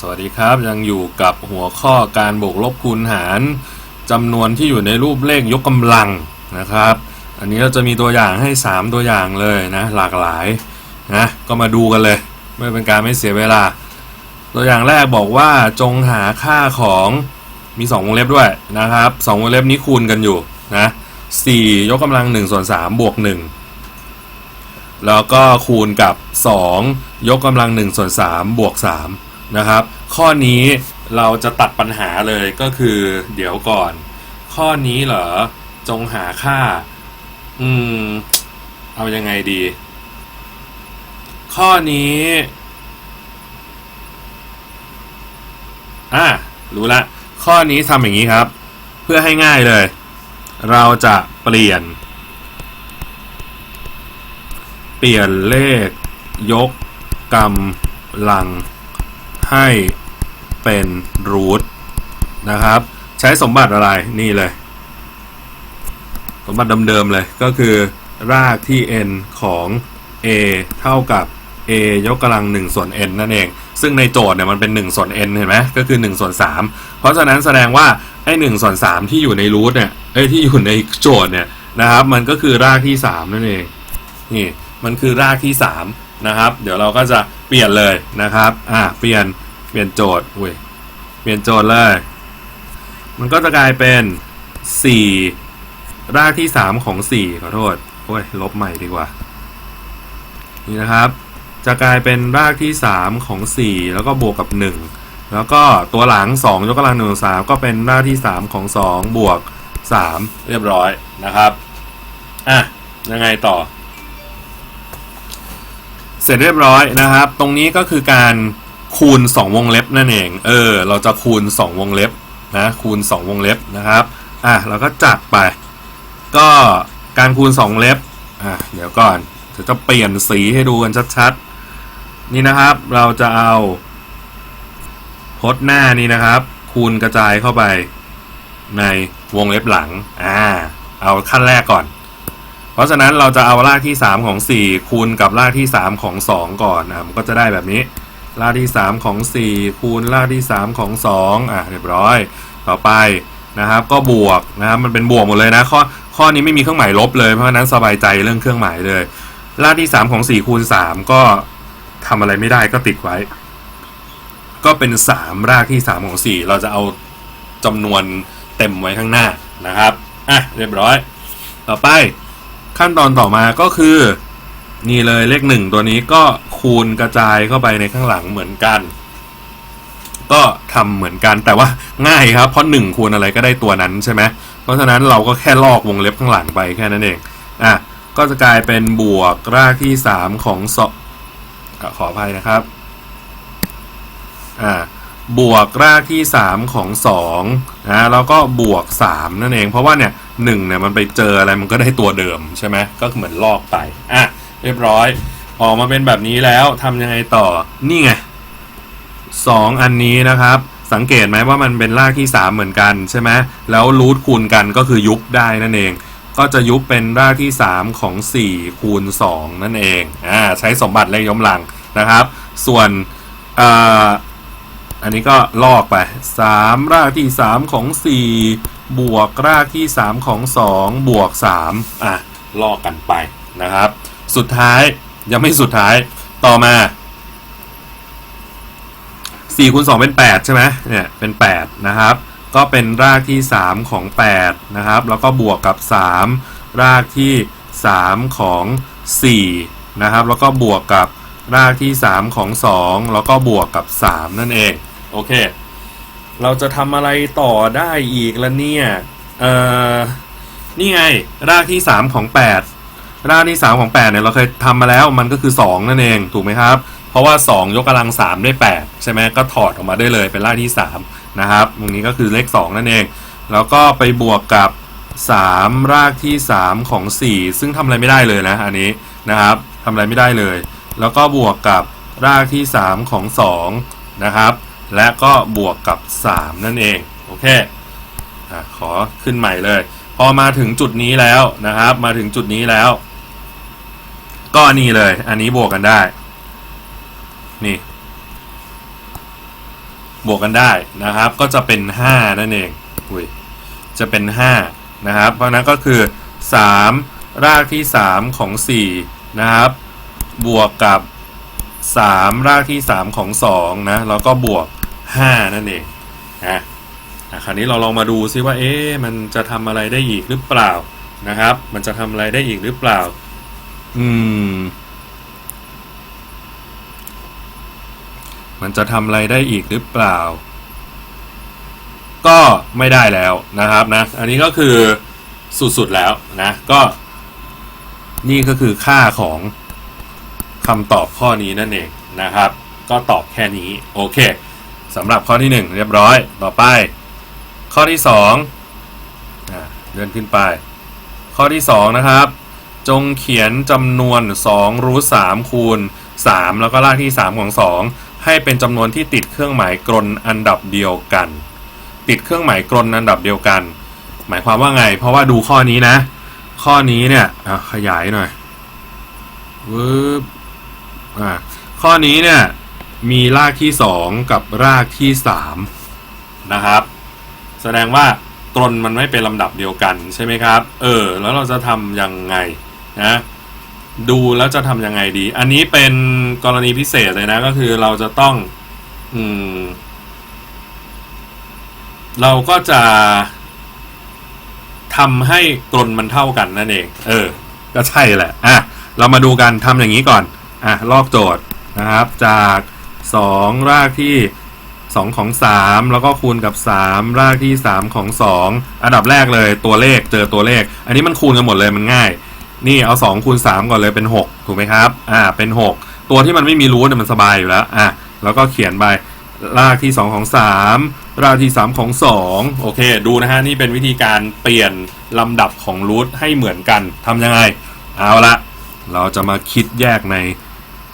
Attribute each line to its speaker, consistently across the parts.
Speaker 1: สวัสดีครับยังอยู่กับหัวข้อการบวกลบคูณหารจำนวนที่อยู่ในรูปเลขยกกำลังนะครับ อันนี้เราจะมีตัวอย่างให้ 3 ตัวอย่างเลยนะหลากหลายนะก็มาดูกันเลย ไม่เป็นการไม่เสียเวลา ตัวอย่างแรกบอกว่าจงหาค่าของมี 2 วงเล็บด้วยนะครับสองวงเล็บนี้คูณกันอยู่นะ4ยกกำลัง1ส่วน3บวก1แล้วก็คูณกับ 2 ยกกำลัง1ส่วน3บวก3 นะครับ ข้อนี้เราจะตัดปัญหาเลยก็คือเดี๋ยวก่อน ข้อนี้เหรอ จงหาค่า อืม เอายังไงดี ข้อนี้อะรู้ละ ข้อนี้ทำอย่างนี้ครับ เพื่อให้ง่ายเลย เราจะเปลี่ยน เปลี่ยนเลขยกกำลัง ให้เป็นรูทนะครับ ใช้สมบัติอะไรนี่เลย สมบัติเดิมๆเลยก็คือรากที่ n ของ a เท่ากับ a ยกกำลัง1ส่วน n นั่นเอง ซึ่งในโจทย์เนี่ยมันเป็น 1 ส่วน n เห็นไหมก็คือ1ส่วน3เพราะฉะนั้นแสดงว่าไอ้1ส่วน3ที่อยู่ในรูทเนี่ยไอ้ที่อยู่ในโจทย์เนี่ยนะครับ มันก็คือรากที่ 3 นั่นเองนี่มันคือรากที่ 3 นะครับ เดี๋ยวเราก็จะเปลี่ยนเลยนะครับ อ่า เปลี่ยน เปลี่ยนโจทย์อุ้ย เปลี่ยนโจทย์เลย มันก็จะกลายเป็น 4 รากที่ 3 ของ 4 ขอโทษ โอ้ย ลบใหม่ดีกว่า นี่นะครับ จะกลายเป็นรากที่ 3 ของ 4 แล้วก็บวกกับ 1 แล้วก็ตัวหลัง 2 ยกกำลัง1 3ก็เป็นรากที่ 3 ของ 2 บวก 3 เรียบร้อยนะครับ อะ ยังไงต่อ เสร็จเรียบร้อยนะครับ ตรงนี้ก็คือการคูณ 2 วงเล็บนั่นเอง เออ เราจะคูณ 2 วงเล็บนะ คูณ 2 วงเล็บนะครับ อะ เราก็จัดไป ก็การคูณ 2 เล็บ อะ เดี๋ยวก่อนเดี๋ยวจะเปลี่ยนสีให้ดูกันชัดๆ นี่นะครับ เราจะเอาพจน์หน้านี้นะครับ คูณกระจายเข้าไปในวงเล็บหลัง อ่า เอาขั้นแรกก่อน เพราะฉะนั้นเราจะเอารากที่ 3 ของ 4 คูณกับรากที่ 3 ของ 2 ก่อนนะมันก็จะได้แบบนี้ รากที่ 3 ของ 4 คูณรากที่ 3 ของ 2 อะเรียบร้อย ต่อไปนะครับ ก็บวกนะครับมันเป็นบวกหมดเลยนะข้อข้อนี้ไม่มีเครื่องหมายลบเลยเพราะฉะนั้นสบายใจเรื่องเครื่องหมายเลย รากที่ 3 ของ 4 คูณ 3 ก็ทำอะไรไม่ได้ก็ติดไว้ ก็เป็น 3 รากที่ 3 ของ 4 เราจะเอาจำนวนเต็มไว้ข้างหน้านะครับอะเรียบร้อย ต่อไป ขั้นตอนต่อมาก็คือ นี่เลยเลขหนึ่งตัวนี้ก็คูณกระจายเข้าไปในข้างหลังเหมือนกัน ก็ทำเหมือนกันแต่ว่าง่ายครับเพราะหนึ่งคูณอะไรก็ได้ตัวนั้นใช่ไหมเพราะฉะนั้นเราก็แค่ลอกวงเล็บข้างหลังไปแค่นั้นเองอะก็จะกลายเป็นบวกรากที่สามของสองขออภัยนะครับอ่า บวกรากที่สามของสองนะแล้วก็บวกสามนั่นเอง เพราะว่าเนี่ยหนึ่งเนี่ยมันไปเจออะไรมันก็ได้ตัวเดิมใช่ไหมก็เหมือนลอกไปอะเรียบร้อย ออกมาเป็นแบบนี้แล้วทำยังไงต่อนี่ไงสองอันนี้นะครับ สังเกตไหมว่ามันเป็นรากที่ 3 เหมือนกันใช่ไหมแล้วรูทคูณกันก็คือยุบได้นั่นเอง ก็จะยุบเป็นรากที่ 3 ของ 4 คูณ 2 นั่นเองอ่าใช้สมบัติเลขยกกำลังนะครับ ส่วนอ่า อันนี้ก็ลอกไป 3 รากที่ 3 ของ 4 บวกรากที่ 3 ของ 2 บวก 3 อะ ลอกกันไปนะครับ สุดท้ายยังไม่สุดท้ายต่อมา4คูณ2เป็น 8 ใช่ไหมเนี่ยเป็น 8 นะครับ ก็เป็นรากที่ 3 ของ 8 นะครับ แล้วก็บวกกับ 3 รากที่ 3 ของ 4 นะครับ แล้วก็บวกกับรากที่ 3 ของ 2 แล้วก็บวกกับ 3 นั่นเอง โอเค เราจะทำอะไรต่อได้อีกละเนี่ย เอ่อ นี่ไง รากที่ 3 ของ 8 รากที่ 3 ของ 8 เนี่ย เราเคยทำมาแล้วมันก็คือ 2 นั่นเอง ถูกไหมครับ เพราะว่า 2 ยกกำลัง 3 ได้ 8 ใช่ไหมก็ถอดออกมาได้เลยเป็นรากที่ 3 นะครับตรงนี้ก็คือเลข 2 นั่นเอง แล้วก็ไปบวกกับ 3 รากที่ 3 ของ 4 ซึ่งทำอะไรไม่ได้เลยนะ อันนี้นะครับทำอะไรไม่ได้เลย แล้วก็บวกกับรากที่ 3 ของ 2 นะครับ และก็บวกกับ 3 นั่นเอง โอเคอขอขึ้นใหม่เลย พอมาถึงจุดนี้แล้วนะครับ มาถึงจุดนี้แล้ว ก็นี่เลย อันนี้บวกกันได้ นี่ บวกกันได้นะครับ ก็จะเป็น 5 นั่นเองอุ้ยจะเป็น 5 นะครับ เพราะฉะนั้นก็คือ 3 รากที่ 3 ของ 4 นะครับ บวกกับ 3 รากที่ 3 ของ 2 นะ แล้วก็บวก 5 นั่นเองนะอะคราวนี้เราลองมาดูซิว่าเอ๊ะมันจะทำอะไรได้อีกหรือเปล่านะครับ มันจะทำอะไรได้อีกหรือเปล่า อืม มันจะทำอะไรได้อีกหรือเปล่า ก็ไม่ได้แล้วนะครับนะ อันนี้ก็คือสุดๆแล้วนะ ก็ นี่ก็คือค่าของ คำตอบข้อนี้นั่นเองนะครับ ก็ตอบแค่นี้โอเคสำหรับข้อที่ 1 เรียบร้อยต่อไป ข้อที่2อะเลื่อนขึ้นไป ข้อที่ 2 นะครับ จงเขียนจำนวน 2 รูท3คูณ 3 แล้วก็รากที่ 3 ของ 2 ให้เป็นจำนวนที่ติดเครื่องหมายกลอันดับเดียวกัน ติดเครื่องหมายกลอันดับเดียวกัน หมายความว่าไง เพราะว่าดูข้อนี้นะ ข้อนี้เนี่ยขยายหน่อยวืบ อะข้อนี้เนี่ยมีรากที่ 2 กับรากที่ 3 นะครับ แสดงว่ากลนมันไม่เป็นลำดับเดียวกันใช่ไหมครับ เออ แล้วเราจะทำยังไงนะดูแล้วจะทำยังไงดี อันนี้เป็นกรณีพิเศษเลยนะก็คือเราจะต้องอืมเราก็จะทำให้กลนมันเท่ากันนั่นเอง เออ ก็ใช่แหละอะเรามาดูกันทำอย่างนี้ก่อน อะลอกโจทย์นะครับ จาก 2 รากที่ 2 ของ 3 แล้วก็คูณกับ 3 รากที่ 3 ของ 2 อันดับแรกเลยตัวเลขเจอตัวเลข อันนี้มันคูณกันหมดเลยมันง่าย นี่เอา 2 คูณ 3 ก่อนเลยเป็น 6 ถูกไหมครับอ่าเป็น 6 ตัวที่มันไม่มีรูทเนี่ยมันสบายอยู่แล้วอะแล้วก็เขียนไปรากที่ 2 ของ 3 รากที่ 3 ของ 2 โอเค ดูนะฮะ นี่เป็นวิธีการเปลี่ยนลำดับของรูทให้เหมือนกันทำยังไง เอาละเราจะมาคิดแยกใน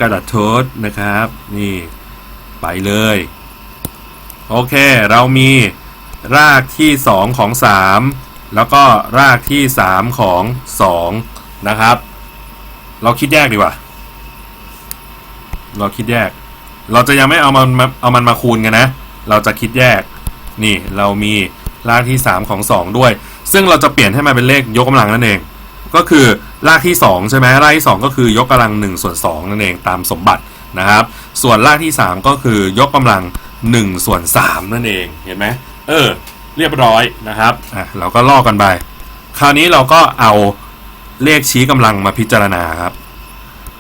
Speaker 1: กระดาษโทษนะครับ นี่ไปเลย โอเค เรามีรากที่ 2 ของ 3 แล้วก็รากที่ 3 ของ 2 นะครับ เราคิดแยกดีกว่า เราคิดแยก เราจะยังไม่เอามันมาเอามันมาคูณกันนะ เราจะคิดแยก นี่เรามีรากที่ 3 ของ 2 ด้วย ซึ่งเราจะเปลี่ยนให้มันเป็นเลขยกกำลังนั่นเอง ก็คือรากที่ 2 ใช่ไหมรากที่ 2 ก็คือยกกำลัง1ส่วน2นั่นเองตามสมบัตินะครับ ส่วนรากที่ 3 ก็คือยกกำลัง1ส่วน3นั่นเองเห็นไหมเออ เรียบร้อยนะครับอะเราก็ลอกกันไป คราวนี้เราก็เอาเลขชี้กำลังมาพิจารณาครับ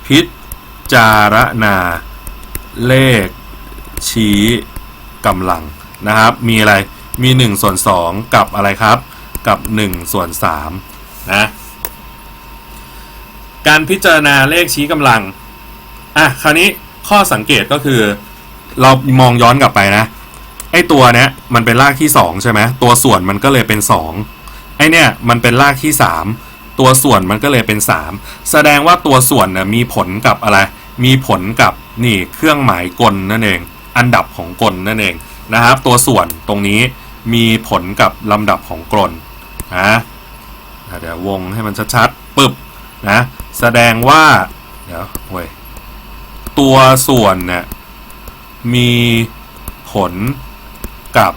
Speaker 1: พิจารณาเลขชี้กำลังนะครับ มีอะไรมี1ส่วน2กับอะไรครับ กับ1ส่วน3นะ การพิจารณาเลขชี้กำลัง อะ คราวนี้ข้อสังเกตก็คือ เรามองย้อนกลับไปนะ ไอตัวเนี้ยมันเป็นรากที่ 2 ใช่ไหมตัวส่วนมันก็เลยเป็น 2 ไอเนี้ยมันเป็นรากที่ 3 ตัวส่วนมันก็เลยเป็น 3 แสดงว่าตัวส่วนน่ะมีผลกับอะไร มีผลกับนี่เครื่องหมายกลนั่นเอง อันดับของกลนั่นเองนะครับ ตัวส่วนตรงนี้มีผลกับลำดับของกลนอะเดี๋ยววงให้มันชัดๆปึ๊บ นะ แสดงว่า เดี๋ยวเว้ยตัวส่วนเนี่ยมีผลกับ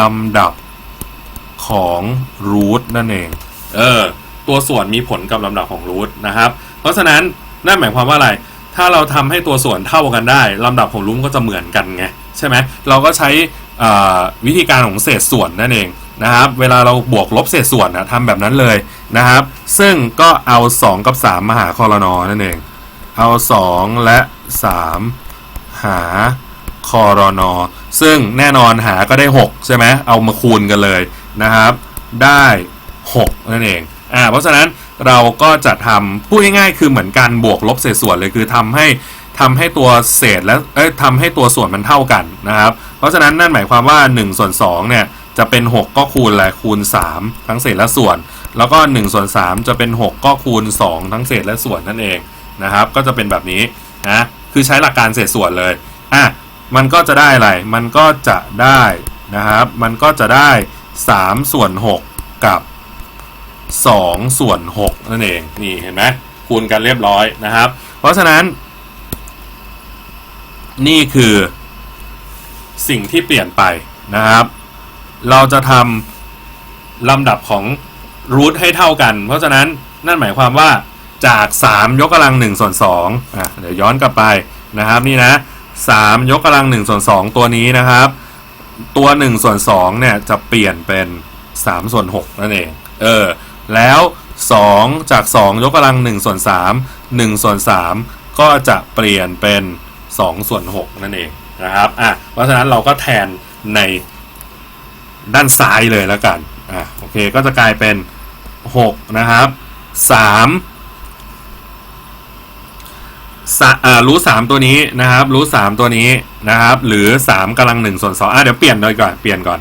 Speaker 1: ลำดับของรูทนั่นเอง เออ ตัวส่วนมีผลกับลำดับของรูทนะครับ เพราะฉะนั้นนั่นหมายความว่าอะไร ถ้าเราทำให้ตัวส่วนเท่ากันได้ ลำดับของรูทก็จะเหมือนกันไง ใช่ไหม เราก็ใช้วิธีการของเศษส่วนนั่นเอง นะครับ เวลาเราบวกลบเศษส่วนนะทำแบบนั้นเลยนะครับ ซึ่งก็เอา 2 กับ 3 มาหาคอรนอนั่นเอง เอา 2 และ 3 หาคอรนอซึ่งแน่นอนหาก็ได้ 6 ใช่ไหมเอามาคูณกันเลยนะครับ ได้ 6 นั่นเองอ่าเพราะฉะนั้นเราก็จะทำพูดง่ายๆคือเหมือนการบวกลบเศษส่วนเลยคือทำให้ทำให้ตัวเศษและเอ้ยทำให้ตัวส่วนมันเท่ากันนะครับ เพราะฉะนั้นนั่นหมายความว่า1ส่วน2เนี่ย จะเป็น 6 ก็คูณอะไรคูณ 3 ทั้งเศษและส่วน แล้วก็1ส่วน3จะเป็น 6 ก็คูณ 2 ทั้งเศษและส่วนนั่นเองนะครับ ก็จะเป็นแบบนี้นะคือใช้หลักการเศษส่วนเลยอะมันก็จะได้อะไร มันก็จะได้นะครับ มันก็จะได้ 3 ส่วน 6 กับ 2 ส่วน 6 นั่นเอง นี่เห็นไหมคูณกันเรียบร้อยนะครับ เพราะฉะนั้น นี่คือสิ่งที่เปลี่ยนไปนะครับ เราจะทำลำดับของรูทให้เท่ากัน เพราะฉะนั้นนั่นหมายความว่าจาก 3 ยกกำลัง1ส่วน2อะเดี๋ยวย้อนกลับไปนะครับนี่นะ3ยกกำลัง1ส่วน2ตัวนี้นะครับ ตัว1ส่วน2เนี่ยจะเปลี่ยนเป็น3ส่วน6นั่นเองเออแล้ว2จาก 2 ยกกำลัง1ส่วน3 1ส่วน3ก็จะเปลี่ยนเป็น2ส่วน6นั่นเองนะครับอะเพราะฉะนั้นเราก็แทนใน ด้านซ้ายเลยแล้วกันอะโอเคก็จะกลายเป็น 6 นะครับ3สะอ่ารู้สามตัวนี้นะครับ รู้สามตัวนี้นะครับ หรือสามกำลังหนึ่งส่วนสองอะเดี๋ยวเปลี่ยนเลยก่อนเปลี่ยนก่อน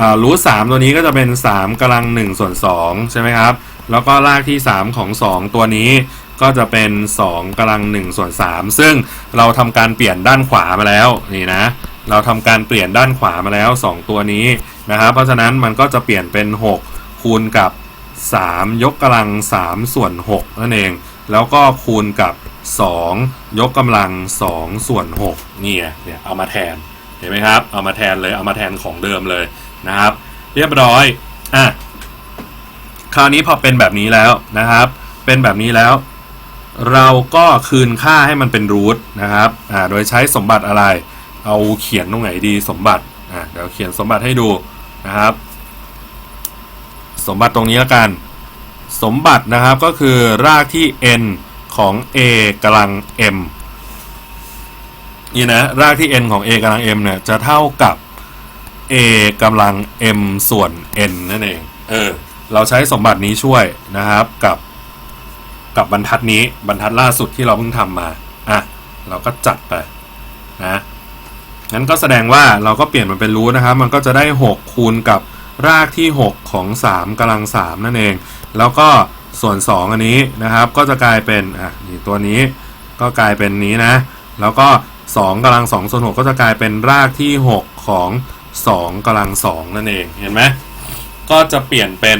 Speaker 1: อ่ารู้สามตัวนี้ก็จะเป็นสามกำลังหนึ่งส่วนสองใช่ไหมครับ แล้วก็รากที่สามของสองตัวนี้ก็จะเป็นสองกำลังหนึ่งส่วนสามซึ่งเราทำการเปลี่ยนด้านขวามาแล้วนี่นะ เราทำการเปลี่ยนด้านขวามาแล้วสองตัวนี้นะครับ เพราะฉะนั้นมันก็จะเปลี่ยนเป็นหกคูณกับ 3 ยกกำลัง 3 ส่วน 6 นั่นเอง แล้วก็คูณกับ 2 ยกกำลัง 2 ส่วน6นี่ไงเนี่ยเอามาแทนเห็นไหมครับ เอามาแทนเลยเอามาแทนของเดิมเลยนะครับ เรียบร้อยอะคราวนี้พอเป็นแบบนี้แล้วนะครับ เป็นแบบนี้แล้ว เราก็คืนค่าให้มันเป็นรูทนะครับอ่าโดยใช้สมบัติอะไร เอาเขียนตรงไหนดีสมบัติอ่าเดี๋ยวเขียนสมบัติให้ดูนะครับ สมบัติตรงนี้แล้วกัน สมบัตินะครับก็คือรากที่ n ของ a กำลัง m นี่นะรากที่ n ของ a กำลัง m เนี่ยจะเท่ากับ a กำลัง m ส่วน n นั่นเองเออเราใช้สมบัตินี้ช่วยนะครับกับกับบรรทัดนี้บรรทัดล่าสุดที่เราเพิ่งทำมา อะ เราก็จัดไปนะ งั้นก็แสดงว่าเราก็เปลี่ยนมันเป็นรูทนะครับ มันก็จะได้ 6 คูณกับรากที่ 6 ของ 3กำลัง 3 นั่นเอง แล้วก็ส่วน 2 อันนี้นะครับ ก็จะกลายเป็นอะนี่ตัวนี้ก็กลายเป็นนี้นะ แล้วก็ 2กำลัง2ส่วน6ก็จะกลายเป็นรากที่ 6 ของ 2กำลัง 2 นั่นเองเห็นไหมก็จะเปลี่ยนเป็น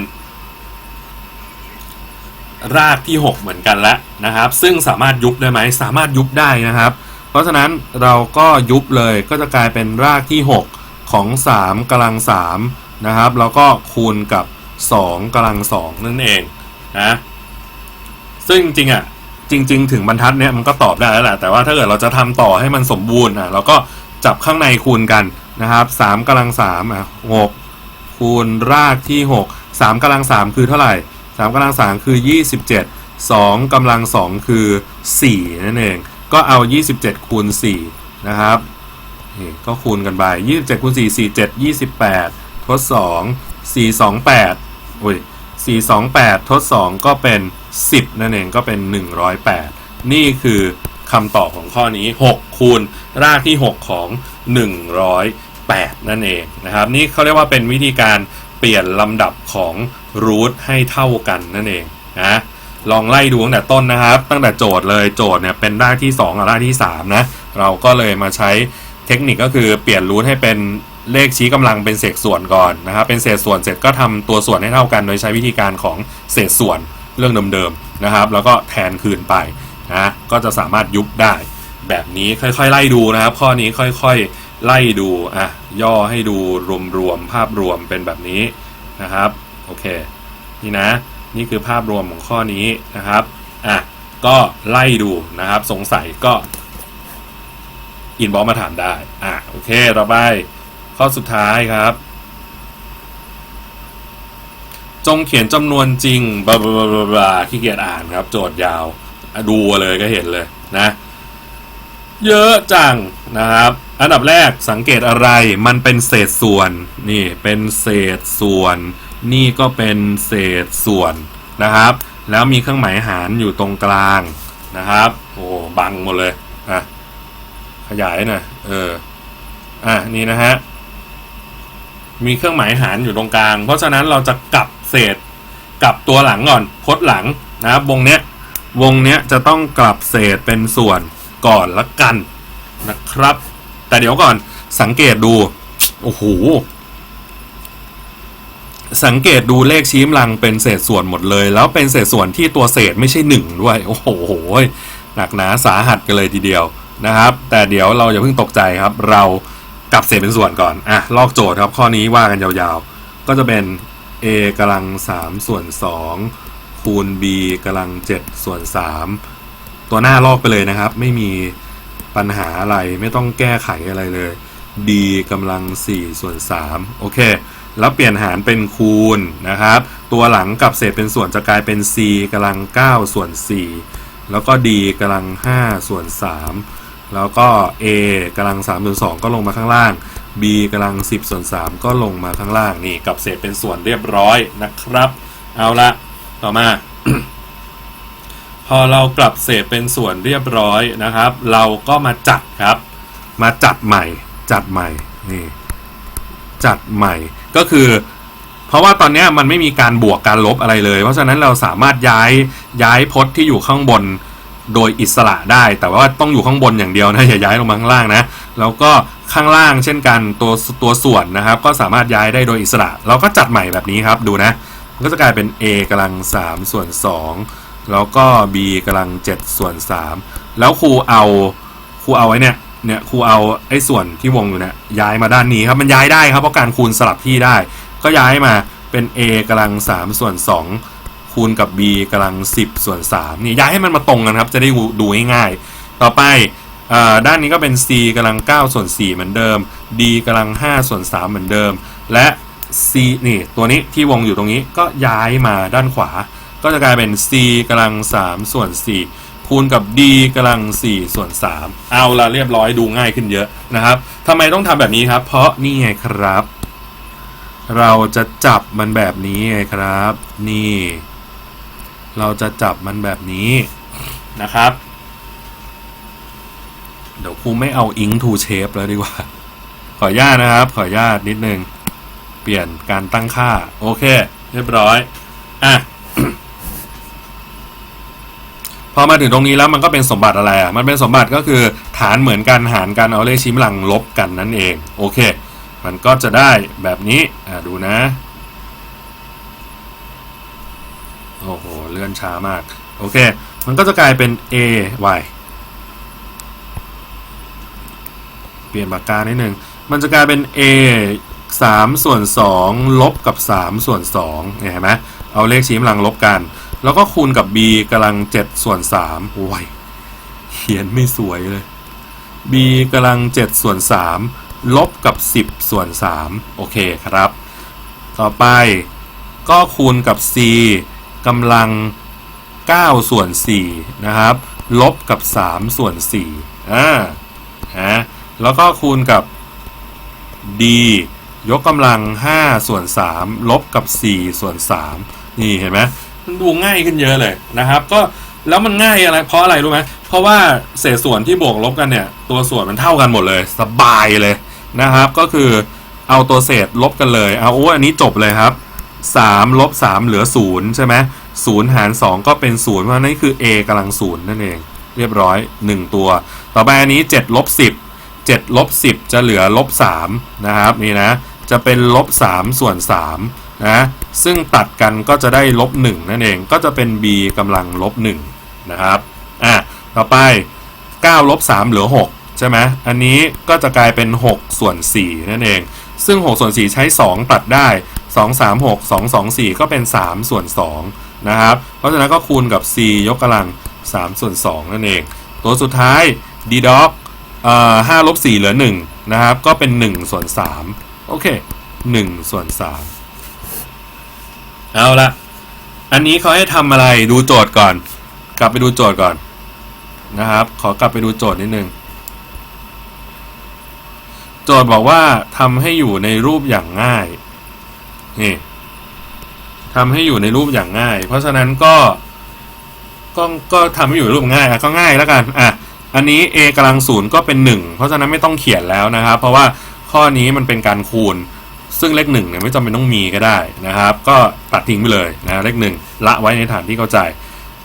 Speaker 1: รากที่ 6 เหมือนกันแล้วนะครับ ซึ่งสามารถยุบได้ไหมสามารถยุบได้นะครับ เพราะฉะนั้นเราก็ยุบเลยก็จะกลายเป็นรากที่ 6 ของ 3กำลัง3นะครับ แล้วก็คูณกับ 2กำลัง2นั่นเองนะซึ่งจริงๆอะจริง ๆ ถึงบรรทัดเนี้ยมันก็ตอบได้แล้วแหละแต่ว่าถ้าเกิดเราจะทำต่อให้มันสมบูรณ์อะเราก็จับข้างในคูณกันนะครับ3กำลัง3อะ6คูณรากที่ 6 3กำลัง 3 คือเท่าไหร่ 3กำลัง3คือ 27 2กำลัง 2 คือ 4 นั่นเอง ก็เอา 27 คูณ 4 นะครับนี่ก็คูณกันไป 27คูณ4 47 28 ทด 2 4 2 8อุ้ย4 2 8 ทด 2 ก็เป็น 10 นั่นเองก็เป็น 108 นี่คือคำตอบของข้อนี้ 6 คูณรากที่ 6 ของ 108 นั่นเองนะครับ นี่เขาเรียกว่าเป็นวิธีการเปลี่ยนลำดับของรูทให้เท่ากันนั่นเองนะ ลองไล่ดูตั้งแต่ต้นนะครับ ตั้งแต่โจทย์เลยโจทย์เนี่ยเป็นร่ากที่2กับร่ากที่3นะเราก็เลยมาใช้เทคนิคก็คือเปลี่ยนรูทให้เป็นเลขชี้กำลังเป็นเศษส่วนก่อนนะครับเป็นเศษส่วนเสร็จก็ทำตัวส่วนให้เท่ากันโดยใช้วิธีการของเศษส่วนเรื่องเดิมๆนะครับ แล้วก็แทนคืนไปนะก็จะสามารถยุบได้ แบบนี้ค่อย ๆ ไล่ดูนะครับ ข้อนี้ค่อยๆไล่ดูอะย่อให้ดูรวมๆภาพรวมเป็นแบบนี้นะครับโอเคนี่นะ นี่คือภาพรวมของข้อนี้นะครับอะก็ไล่ดูนะครับ สงสัยก็อินบ็อกมาถามได้อะโอเค ต่อไปข้อสุดท้ายครับ จงเขียนจำนวนจริงบลาบลาบลาขี้เกียจอ่านครับ โจทย์ยาว ดูเลยก็เห็นเลยนะ เยอะจังนะครับ อันดับแรกสังเกตอะไรมันเป็นเศษส่วน นี่เป็นเศษส่วน นี่ก็เป็นเศษส่วนนะครับ แล้วมีเครื่องหมายหารอยู่ตรงกลางนะครับ โอ้บังหมดเลยอะขยายหน่อยเอออะนี่นะฮะมีเครื่องหมายหารอยู่ตรงกลาง เพราะฉะนั้นเราจะกลับเศษกลับตัวหลังก่อนพจน์หลังนะครับวงเนี้ยวงเนี้ยจะต้องกลับเศษเป็นส่วนก่อนละกันนะครับ แต่เดี๋ยวก่อนสังเกตดู โอ้โห สังเกตดูเลขชี้กำลังเป็นเศษส่วนหมดเลย แล้วเป็นเศษส่วนที่ตัวเศษไม่ใช่หนึ่งด้วย โอ้โหหนักหนาสาหัสกันเลยทีเดียวนะครับ แต่เดี๋ยวเราอย่าเพิ่งตกใจครับ เรากลับเศษเป็นส่วนก่อนอะลอกโจทย์ครับข้อนี้ว่ากันยาวๆ ก็จะเป็น a กำลัง3ส่วน2คูณ b กำลัง7ส่วน3ตัวหน้าลอกไปเลยนะครับ ไม่มีปัญหาอะไรไม่ต้องแก้ไขอะไรเลย d กำลัง4ส่วน3โอเค แล้วเปลี่ยนหารเป็นคูณนะครับ ตัวหลังกลับเศษเป็นส่วนจะกลายเป็น c กำลัง 9 ส่วน 4 แล้วก็ d กำลัง 5 ส่วน 3 แล้วก็ a กำลัง3ส่วน2ก็ลงมาข้างล่าง b กำลัง 10 ส่วน 3 ก็ลงมาข้างล่างนี่กลับเศษเป็นส่วนเรียบร้อยนะครับ เอาละต่อมา พอเรากลับเศษเป็นส่วนเรียบร้อยนะครับ เราก็มาจัดครับ มาจัดใหม่ จัดใหม่นี่จัดใหม่ ก็คือ เพราะว่าตอนนี้มันไม่มีการบวกการลบอะไรเลย เพราะฉะนั้นเราสามารถย้ายย้ายพจน์ที่อยู่ข้างบนโดยอิสระได้ แต่ว่าต้องอยู่ข้างบนอย่างเดียวนะอย่าย้ายลงมาข้างล่างนะแล้วก็ข้างล่างเช่นกันตัวตัวส่วนนะครับ ก็สามารถย้ายได้โดยอิสระ เราก็จัดใหม่แบบนี้ครับดูนะก็จะกลายเป็น a กำลัง 3 ส่วน 2 แล้วก็ b กำลัง 7 ส่วน 3 แล้วครูเอาครูเอาไว้เนี่ย เนี่ยครูเอาไอ้ส่วนที่วงอยู่เนี่ยย้ายมาด้านนี้ครับมันย้ายได้ครับเพราะการคูณสลับที่ได้ ก็ย้ายมาเป็น a กำลัง3ส่วน2คูณกับ b กำลัง 10 ส่วน3นี่ย้ายให้มันมาตรงกันครับ จะได้ดูง่ายๆต่อไปด้านนี้ก็เป็น c กำลัง9ส่วน4เหมือนเดิม d กำลัง5ส่วน3เหมือนเดิม และ c นี่ตัวนี้ที่วงอยู่ตรงนี้ก็ย้ายมาด้านขวา ก็จะกลายเป็น c กำลัง3ส่วน4 คูณกับ d กำลัง4ส่วน 3 เอาละเรียบร้อยดูง่ายขึ้นเยอะนะครับทำไมต้องทำแบบนี้ครับ เพราะนี่ไงครับ เราจะจับมันแบบนี้ไงครับ นี่ เราจะจับมันแบบนี้นะครับ เดี๋ยวครูไม่เอา ink to shape แล้วดีกว่า ขออนุญาตนะครับ ขออนุญาตนิดนึง เปลี่ยนการตั้งค่า โอเค เรียบร้อย อะ พอมาถึงตรงนี้แล้วมันก็เป็นสมบัติอะไรอะ มันเป็นสมบัติก็คือฐานเหมือนกันหารกันเอาเลขชี้กำลังลบกันนั่นเอง โอเค มันก็จะได้แบบนี้ อะดูนะ โอ้โห เลื่อนช้ามาก โอเค มันก็จะกลายเป็น a y เปลี่ยนปากกานิดนึงมันจะกลายเป็น a 3ส่วน2ลบกับ 3 ส่วน2เนี่ยเห็นไหมเอาเลขชี้กำลังลบกัน แล้วก็คูณกับ b กำลัง7ส่วน3โอ้ยเขียนไม่สวยเลย b กำลัง7ส่วน3ลบกับ10ส่วน3โอเคครับ ต่อไปก็คูณกับ c กำลัง9ส่วน4นะครับ ลบกับ3ส่วน4อ่าฮะแล้วก็คูณกับ d ยกกำลัง5ส่วน3ลบกับ4ส่วน3นี่เห็นไหม มันดูง่ายขึ้นเยอะเลยนะครับ ก็แล้วมันง่ายอะไร เพราะอะไรรู้ไหมเพราะว่าเศษส่วนที่บวกลบกันเนี่ย ตัวส่วนมันเท่ากันหมดเลย สบายเลยนะครับ ก็คือเอาตัวเศษลบกันเลยเอาโอ้อันนี้จบเลยครับ3ลบ3เหลือ0ใช่ไหม0หาร 2 ก็เป็น0เพราะนั่นคือ a กำลัง0นั่นเอง เรียบร้อย 1 ตัว ต่อไปอันนี้7ลบ10 7ลบ10 จะเหลือลบ3นะครับนี่นะ จะเป็นลบ3ส่วน3 นะซึ่งตัดกันก็จะได้ลบ1นั่นเองก็จะเป็น b กำลังลบ1นะครับอะต่อไป9ลบ3เหลือ 6 ใช่ไหมอันนี้ก็จะกลายเป็น 6 ส่วน 4 นั่นเอง ซึ่ง 6 ส่วน 4 ใช้ 2 ตัดได้ 2 3 6 2 2 4 ก็เป็น 3 ส่วน2นะครับเพราะฉะนั้นก็คูณกับ c ยกกำลัง 3 ส่วน 2 นั่นเอง ตัวสุดท้าย d dog เอ่อ5ลบ4เหลือ 1 นะครับ ก็เป็น 1 ส่วน 3 โอเค 1 ส่วน 3 เอาละอันนี้เขาให้ทำอะไรดูโจทย์ก่อน กลับไปดูโจทย์ก่อนนะครับ ขอกลับไปดูโจทย์นิดนึง โจทย์บอกว่าทำให้อยู่ในรูปอย่างง่ายนี่ทำให้อยู่ในรูปอย่างง่าย เพราะฉะนั้นก็ก็ก็ทำให้อยู่ในรูปง่ายอะก็ง่ายแล้วกันอะอันนี้ a กำลังศูนย์ก็เป็น 1 เพราะฉะนั้นไม่ต้องเขียนแล้วนะครับ เพราะว่าข้อนี้มันเป็นการคูณ ซึ่งเลขหนึ่งเนี่ยไม่จำเป็นต้องมีก็ได้นะครับ ก็ตัดทิ้งไปเลยนะเลขหนึ่งละไว้ในฐานที่เข้าใจ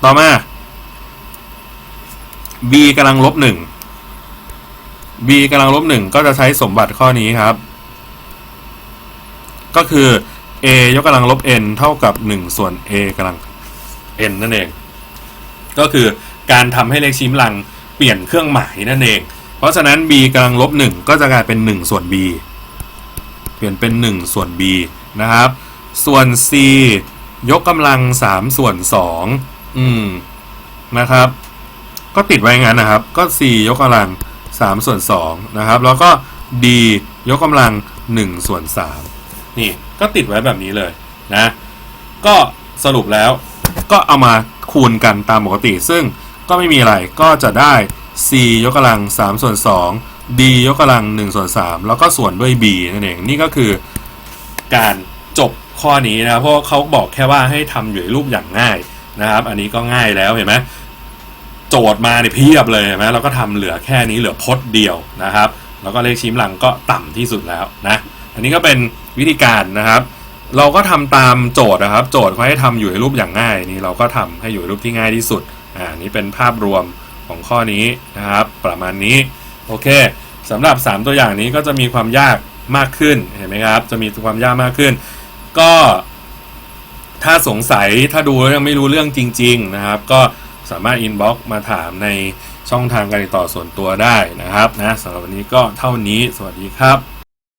Speaker 1: ต่อมา b กำลังลบหนึ่ง b กำลังลบหนึ่งก็จะใช้สมบัติข้อนี้ครับ ก็คือ a ยกกำลังลบ n เท่ากับ 1 ส่วน a กำลัง n นั่นเอง ก็คือการทำให้เลขชี้กำลังเปลี่ยนเครื่องหมายนั่นเอง เพราะฉะนั้น b กำลังลบ1ก็จะกลายเป็น 1 ส่วน b เปลี่ยนเป็น 1 ส่วน b นะครับ ส่วน c ยกกำลัง 3 ส่วน 2 อืม นะครับ ก็ติดไว้งั้นนะครับ ก็ c ยกกำลัง 3 ส่วน 2 นะครับ แล้วก็ d ยกกำลัง 1 ส่วน 3 นี่ ก็ติดไว้แบบนี้เลยนะ ก็สรุปแล้วก็เอามาคูณกันตามปกติ ซึ่งก็ไม่มีอะไร ก็จะได้ c ยกกำลัง 3 ส่วน 2 d ยกกำลัง1ส่วน3แล้วก็ส่วนด้วย b นั่นเองนี่ก็คือการจบข้อนี้นะเพราะเขาบอกแค่ว่าให้ทำอยู่ในรูปอย่างง่ายนะครับ อันนี้ก็ง่ายแล้วเห็นไหมโจทย์มาเนี่ยเพียบเลยเห็นไหมเราก็ทำเหลือแค่นี้เหลือพจน์เดียวนะครับ แล้วก็เลขชี้หลังก็ต่ำที่สุดแล้วนะอันนี้ก็เป็นวิธีการนะครับ เราก็ทำตามโจทย์นะครับ โจทย์เขาให้ทำอยู่ในรูปอย่างง่ายนี่เราก็ทำให้อยู่ในรูปที่ง่ายที่สุดอ่านี่เป็นภาพรวมของข้อนี้นะครับ ประมาณนี้ โอเคสำหรับ 3 ตัวอย่างนี้ก็จะมีความยากมากขึ้นเห็นไหมครับ จะมีความยากมากขึ้น ก็ถ้าสงสัยถ้าดูแล้วยังไม่รู้เรื่องจริง ๆ นะครับ ก็สามารถอินบ็อกมาถามในช่องทางการติดต่อส่วนตัวได้นะครับนะสำหรับวันนี้ก็เท่านี้สวัสดีครับ